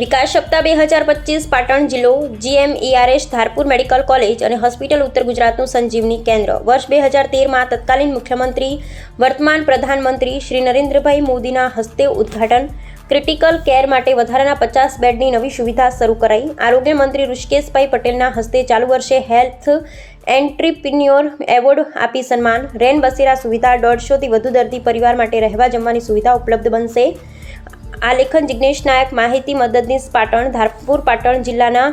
વિકાસ સપ્તાહ બે હજાર પચીસ પાટણ જિલ્લો જીએમઈઆરએસ ધારપુર મેડિકલ કોલેજ અને હોસ્પિટલ ઉત્તર ગુજરાતનું સંજીવની કેન્દ્ર. વર્ષ બે હજાર તેરમાં તત્કાલીન મુખ્યમંત્રી, વર્તમાન પ્રધાનમંત્રી શ્રી નરેન્દ્રભાઈ મોદીના હસ્તે ઉદ્ઘાટન, ક્રિટિકલ કેર માટે વધારાના પચાસ બેડની નવી સુવિધા શરૂ કરાઈ. આરોગ્ય મંત્રી ઋષિકેશભાઈ પટેલના હસ્તે ચાલુ વર્ષે હેલ્થ એન્ટ્રીપ્રિન્યોર એવોર્ડ આપી સન્માન. રેન બસેરા સુવિધા દોઢસોથી વધુ દર્દી પરિવાર માટે રહેવા જમવાની સુવિધા ઉપલબ્ધ બનશે. આલેખન જિજ્ઞેશ નાયક માહિતી મદદનીશ પાટણ, ધારપુર પાટણ જિલ્લાના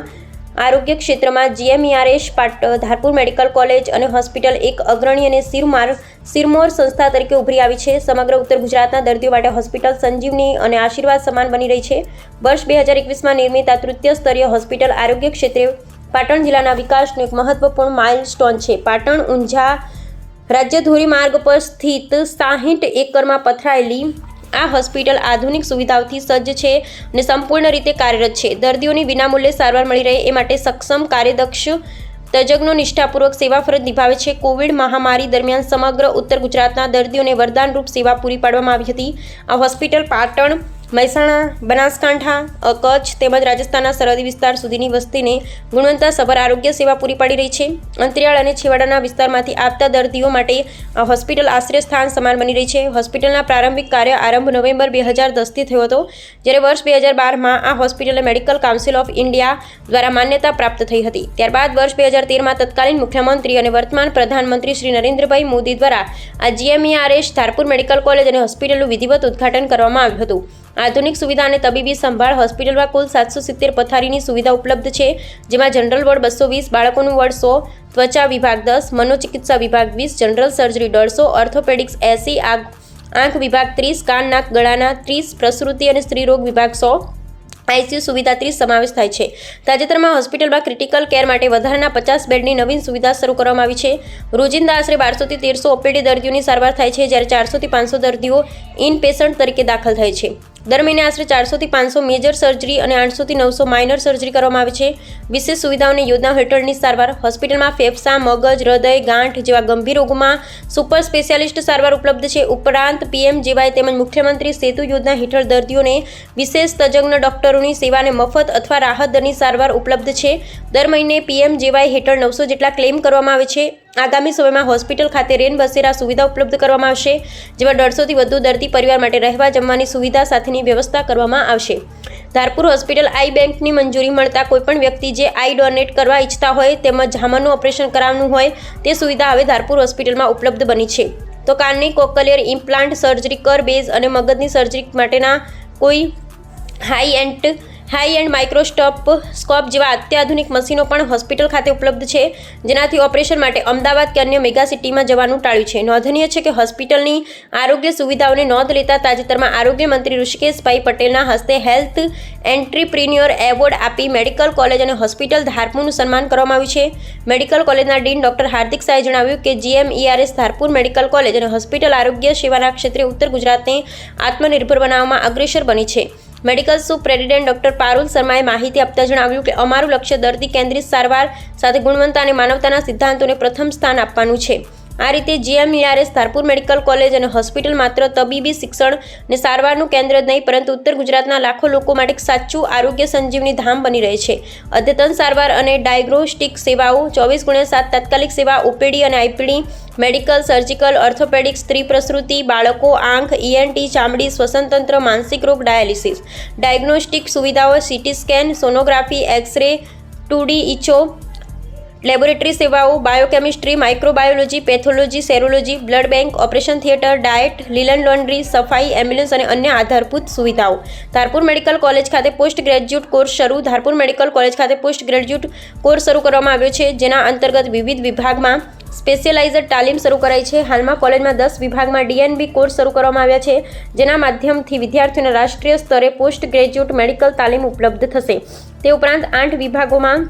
આરોગ્ય ક્ષેત્રમાં જીએમઈઆરએસ પાટ, ધારપુર મેડિકલ કોલેજ અને હોસ્પિટલ એક અગ્રણી અને સિરમાર સિરમોર સંસ્થા તરીકે ઉભરી આવી છે. સમગ્ર ઉત્તર ગુજરાતના દર્દીઓ માટે હોસ્પિટલ સંજીવની અને આશીર્વાદ સમાન બની રહી છે. વર્ષ બે હજાર એકવીસમાં નિર્મિત આ તૃતીય સ્તરીય હોસ્પિટલ આરોગ્ય ક્ષેત્રે પાટણ જિલ્લાના વિકાસનું એક મહત્વપૂર્ણ માઇલસ્ટોન છે. પાટણ ઊંઝા રાજ્ય ધોરીમાર્ગ પર સ્થિત સાહીઠ એકરમાં પથરાયેલી આ હોસ્પિટલ આધુનિક સુવિધાઓથી સજ્જ છે અને સંપૂર્ણ રીતે કાર્યરત છે. દર્દીઓની વિનામૂલ્યે સારવાર મળી રહે એ માટે સક્ષમ કાર્યદક્ષ તજજ્ઞો નિષ્ઠાપૂર્વક સેવા ફરજ નિભાવે છે. કોવિડ મહામારી દરમિયાન સમગ્ર ઉત્તર ગુજરાતના દર્દીઓને વરદાનરૂપ સેવા પૂરી પાડવામાં આવી હતી. આ હોસ્પિટલ પાટણ મહેસાણા, બનાસકાંઠા કચ્છ તેમજ રાજસ્થાનના સરહદી વિસ્તાર સુધીની વસ્તીને ગુણવત્તાસભર આરોગ્ય સેવા પૂરી પાડી રહી છે. અંતરિયાળ અને છેવાડાના વિસ્તારમાંથી આવતા દર્દીઓ માટે હોસ્પિટલ આશ્રય સ્થાન સમાન બની રહી છે. હોસ્પિટલના પ્રારંભિક કાર્ય આરંભ નવેમ્બર બે હજાર દસથી થયો હતો, જ્યારે વર્ષ બે હજાર બારમાં આ હોસ્પિટલને મેડિકલ કાઉન્સિલ ઓફ ઇન્ડિયા દ્વારા માન્યતા પ્રાપ્ત થઈ હતી. ત્યારબાદ વર્ષ બે હજાર તેરમાં તત્કાલીન મુખ્યમંત્રી અને વર્તમાન પ્રધાનમંત્રી શ્રી નરેન્દ્રભાઈ મોદી દ્વારા આ જીએમઈઆરએસ ધારપુર મેડિકલ કોલેજ અને હોસ્પિટલનું વિધિવત ઉદ્ઘાટન કરવામાં આવ્યું હતું. આધુનિક સુવિધા અને તબીબી સંભાળ હોસ્પિટલમાં કુલ સાતસો સિત્તેર પથારીની સુવિધા ઉપલબ્ધ છે, જેમાં જનરલ વોર્ડ બસો વીસ, બાળકોનું વોર્ડ સો, ત્વચા વિભાગ દસ, મનોચિકિત્સા વિભાગ વીસ, જનરલ સર્જરી દોઢસો, ઓર્થોપેડિક્સ એસી આંખ વિભાગ ત્રીસ, કાન, નાક, ગળાના ત્રીસ, પ્રસૃતિ અને સ્ત્રીરોગ વિભાગ સો, આઈસીયુ સુવિધા ત્રીસ સમાવેશ થાય છે. તાજેતરમાં હોસ્પિટલમાં ક્રિટિકલ કેર માટે વધારાના પચાસ બેડની નવીન સુવિધા શરૂ કરવામાં આવી છે. રોજિંદા આશરે બારસોથી તેરસો ઓપીડી દર્દીઓની સારવાર થાય છે, જ્યારે ચારસોથી પાંચસો દર્દીઓ ઇન પેશન્ટ તરીકે દાખલ થાય છે. દર મહિને આશરે ચારસોથી પાંચસો મેજર સર્જરી અને આઠસોથી નવસો માઇનર સર્જરી કરવામાં આવે છે. વિશેષ સુવિધાઓની યોજના હેઠળની સારવાર હોસ્પિટલમાં ફેફસા, મગજ, હૃદય, ગાંઠ જેવા ગંભીર રોગોમાં સુપર સ્પેશિયાલિસ્ટ સારવાર ઉપલબ્ધ છે. ઉપરાંત પીએમ જેવાય તેમજ મુખ્યમંત્રી સેતુ યોજના હેઠળ દર્દીઓને વિશેષ તજજ્ઞ ડોક્ટરોની સેવાને મફત અથવા રાહત દરની સારવાર ઉપલબ્ધ છે. દર મહિને પીએમ જેવાય હેઠળ નવસો જેટલા ક્લેમ કરવામાં આવે છે. આગામી સમયમાં હોસ્પિટલ ખાતે રેન બસેરા સુવિધા ઉપલબ્ધ કરવામાં આવશે, જેમાં દોઢસોથી વધુ દર્દી પરિવાર માટે રહેવા જમવાની સુવિધા સાથેની વ્યવસ્થા કરવામાં આવશે. ધારપુર હોસ્પિટલ આઈ બેંકની મંજૂરી મળતા કોઈપણ વ્યક્તિ જે આઈ ડોનેટ કરવા ઈચ્છતા હોય તેમજ ઝામરનું ઓપરેશન કરાવવાનું હોય, તે સુવિધા હવે ધારપુર હોસ્પિટલમાં ઉપલબ્ધ બની છે. તો કાનની કોકલિયર ઇમ્પ્લાન્ટ સર્જરી કર, બેઝ અને મગજની સર્જરી માટેના કોઈ high end high end microscope scope જેવા અત્યાધુનિક મશીનો પણ હોસ્પિટલ ખાતે ઉપલબ્ધ છે, જેનાથી ઓપરેશન માટે અમદાવાદ કે અન્ય મેગા સિટીમાં જવાનું ટાળ્યું છે. નોંધનીય છે કે હોસ્પિટલની આરોગ્ય સુવિધાઓને નોંધ લેતા તાજેતરમાં આરોગ્ય મંત્રી ઋષિકેશભાઈ પટેલના હસ્તે હેલ્થ એન્ટ્રીપ્રિન્યોર એવોર્ડ આપી મેડિકલ કોલેજ અને હોસ્પિટલ ધારપુરનું સન્માન કરવામાં આવ્યું છે. મેડિકલ કોલેજના ડીન ડોક્ટર હાર્દિક શાહે જણાવ્યું કે જીએમઈઆરએસ ધારપુર મેડિકલ કોલેજ અને હોસ્પિટલ આરોગ્ય સેવાના ક્ષેત્રે ઉત્તર ગુજરાતને આત્મનિર્ભર બનાવવામાં અગ્રેસર બની છે. મેડિકલ સુપ્રેસિડેન્ટ ડોક્ટર પારુલ શર્માએ માહિતી આપતા જણાવ્યું કે અમારું લક્ષ્ય દર્દી કેન્દ્રિત સારવાર સાથે ગુણવત્તા અને માનવતાના સિદ્ધાંતોને પ્રથમ સ્થાન આપવાનું છે. આ રીતે જીએમઈઆરએસ ધારપુર મેડિકલ કોલેજ અને હોસ્પિટલ માત્ર તબીબી શિક્ષણ અને સારવારનું કેન્દ્ર જ નહીં, પરંતુ ઉત્તર ગુજરાતના લાખો લોકો માટે સાચું આરોગ્ય સંજીવની ધામ બની રહે છે. અદ્યતન સારવાર અને ડાયગ્નોસ્ટિક સેવાઓ, ચોવીસ ગુણ્યા સાત તાત્કાલિક સેવા ઓપીડી અને આઈપીડી, મેડિકલ, સર્જિકલ ઓર્થોપેડિક સ્ત્રી પ્રસૂતિ, બાળકો, આંખ ઈએનટી ચામડી, શ્વસનતંત્ર, માનસિક રોગ, ડાયાલિસિસ. ડાયગ્નોસ્ટિક સુવિધાઓ, CT scan, sonography, X ray two D echo laboratory સેવાઓ, biochemistry, microbiology, pathology, serology, blood bank, operation theatre, diet, linen laundry, સફાઈ, એમ્બ્યુલન્સ અને અન્ય આધારભૂત સુવિધાઓ. ધારપુર મેડિકલ કોલેજ ખાતે પોસ્ટ ગ્રેજ્યુએટ કોર્સ શરૂ. ધારપુર મેડિકલ કોલેજ ખાતે પોસ્ટ ગ્રેજ્યુએટ કોર્સ શરૂ કરવામાં આવ્યો છે, જેના અંતર્ગત વિવિધ વિભાગમાં સ્પેશિયલાઇઝર તાલીમ શરૂ કરાઈ છે. હાલમાં કોલેજમાં દસ વિભાગમાં ડીએનબી કોર્સ શરૂ કરવામાં આવ્યા છે, જેના માધ્યમથી વિદ્યાર્થીઓને રાષ્ટ્રીય સ્તરે પોસ્ટ ગ્રેજ્યુએટ મેડિકલ તાલીમ ઉપલબ્ધ થશે. તે ઉપરાંત આઠ વિભાગોમાં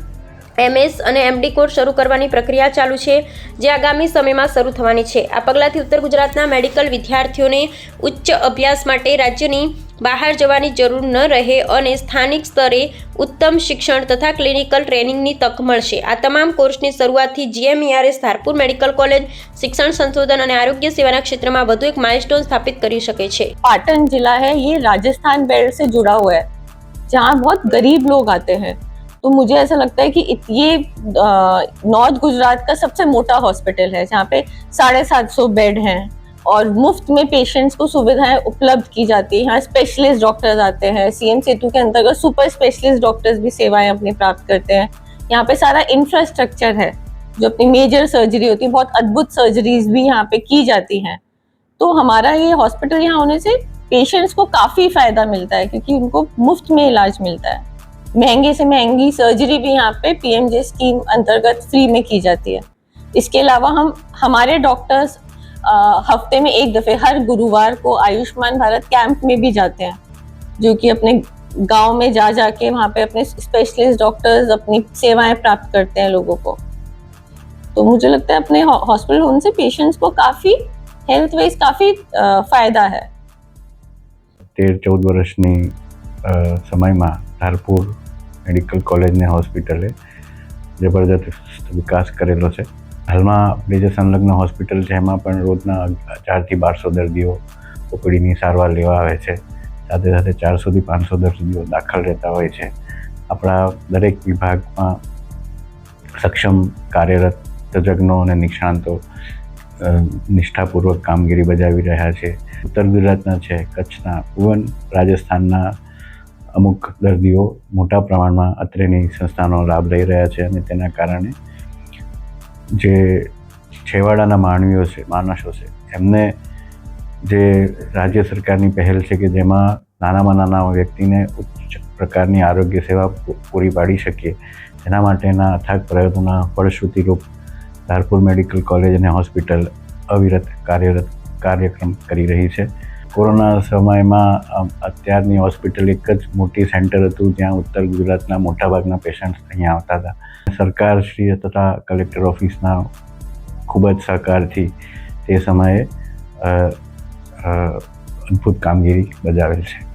એમએસ અને એમડી કોર્સ શરૂ કરવાની પ્રક્રિયા ચાલુ છે, જે આગામી સમયમાં શરૂ થવાની છે. આ પગલાંથી ઉત્તર ગુજરાતના મેડિકલ વિદ્યાર્થીઓને ઉચ્ચ અભ્યાસ માટે રાજ્યની બહાર જવાની જરૂર ન રહે અને સ્થાનિક સ્તરે ઉત્તમ શિક્ષણ તથા ક્લિનિકલ ટ્રેનિંગની તક મળશે. આ તમામ કોર્સની શરૂઆતથી જીએમઈઆરએસ, ધારપુર મેડિકલ કોલેજ, શિક્ષણ સંશોધન અને આરોગ્ય સેવાના ક્ષેત્રમાં વધુ એક માઇલસ્ટોન સ્થાપિત કરી શકે છે. પાટણ જિલ્લા હે, યે રાજસ્થાન બેલ્ટ સે જુડા હુઆ હૈ જહાં બહોત ગરીબ લોગ આતે હૈ. तो मुझे ऐसा लगता है कि ये नॉर्थ गुजरात का सबसे मोटा हॉस्पिटल है, जहाँ पे साढ़े सात सौ बेड हैं और मुफ़्त में पेशेंट्स को सुविधाएँ उपलब्ध की जाती है। यहाँ स्पेशलिस्ट डॉक्टर्स आते हैं सीएम सेतु के अंतर्गत सुपर स्पेशलिस्ट डॉक्टर्स भी सेवाएँ अपनी प्राप्त करते हैं। यहाँ पे सारा इंफ्रास्ट्रक्चर है, जो अपनी मेजर सर्जरी होती है, बहुत अद्भुत सर्जरीज भी यहाँ पे की जाती हैं। तो हमारा ये हॉस्पिटल यहाँ होने से पेशेंट्स को काफ़ी फ़ायदा मिलता है, क्योंकि उनको मुफ़्त में इलाज मिलता है। महंगे से महंगी सर्जरी भी यहाँ पे पीएमजे स्कीम अंतर्गत फ्री में की जाती है इसके अलावा हम हमारे डॉक्टर्स हफ्ते में एक दफ़े हर गुरुवार को आयुष्मान भारत कैंप में भी जाते हैं जो कि अपने गांव में जा जाके वहाँ पे अपने स्पेशलिस्ट डॉक्टर्स अपनी सेवाएं प्राप्त करते हैं लोगों को तो मुझे लगता है अपने हॉस्पिटल होने से पेशेंट्स को काफ़ी हेल्थ वाइज काफ़ी फायदा है તેર ચૌદ વર્ષની અ, સમયમાં ધારપુર મેડિકલ કોલેજ ને હોસ્પિટલે જબરદસ્ત વિકાસ કરેલો છે. હાલમાં આપણી જે સંલગ્ન હોસ્પિટલ છે, એમાં પણ રોજના ચારથી બારસો દર્દીઓ ઓપીડીની સારવાર લેવા આવે છે. સાથે સાથે ચારસોથી પાંચસો દર્દીઓ દાખલ રહેતા હોય છે. આપણા દરેક વિભાગમાં સક્ષમ કાર્યરત તજજ્ઞો અને નિષ્ણાંતો નિષ્ઠાપૂર્વક કામગીરી બજાવી રહ્યા છે. ઉત્તર ગુજરાતના છે, કચ્છના ઇવન રાજસ્થાનના અમુક દર્દીઓ મોટા પ્રમાણમાં અત્રેની સંસ્થાનો લાભ લઈ રહ્યા છે અને તેના કારણે જે છેવાડાના માનવીઓ છે, માણસો છે, એમને જે રાજ્ય સરકારની પહેલ છે કે જેમાં નાનામાં નાના વ્યક્તિને ઉચ્ચ પ્રકારની આરોગ્ય સેવા પૂરી પાડી શકીએ, તેના માટેના અથાગ પ્રયત્નોના ફળશ્રુતિરૂપ ધારપુર મેડિકલ કોલેજ અને હોસ્પિટલ અવિરત કાર્યરત, કાર્યક્રમ કરી રહી છે. કોરોના સમયમાં અત્યારની હોસ્પિટલ એક જ મોટી સેન્ટર હતું, જ્યાં ઉત્તર ગુજરાતના મોટાભાગના પેશન્ટ્સ અહીંયા આવતા હતા. સરકાર શ્રી તથા કલેક્ટર ઓફિસના ખૂબ જ સહકારથી તે સમયે અદ્ભુત કામગીરી બજાવેલ છે.